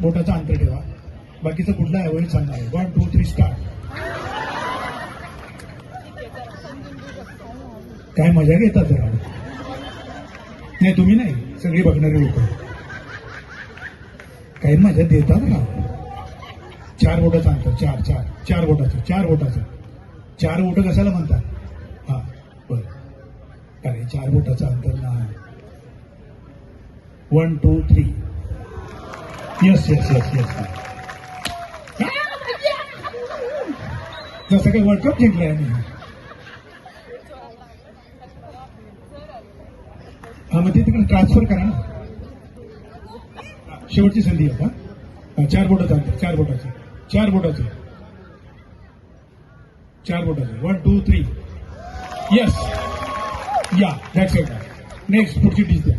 बोटाचा अंतर ठेवा. बाकीचं कुठला ॲव्हरेज सांगणार आहे वन टू थ्री स्टार्ट काय मजा घेतात जरा. नाही तुम्ही नाही. सगळी बघणारी लोक काही मजा देतात ना. चार बोटाचा अंतर. चार चार. चार बोटाचं. चार बोटाचं. चार बोटं कशाला म्हणतात? हा बर. काय चार बोटाचं अंतर ना one two three yes yes yes yes जसं काही वर्ल्ड कप जिंकलाय हा मग ते तिकडे ट्रान्सफर करा ना. शेवटची संधी आहे का चार बोटाचा चार बोटाचं. चार बोटाचं. चार बोटाचं. वन टू थ्री येस या दॅट्स नेक्स्ट पुढची डिश द्या.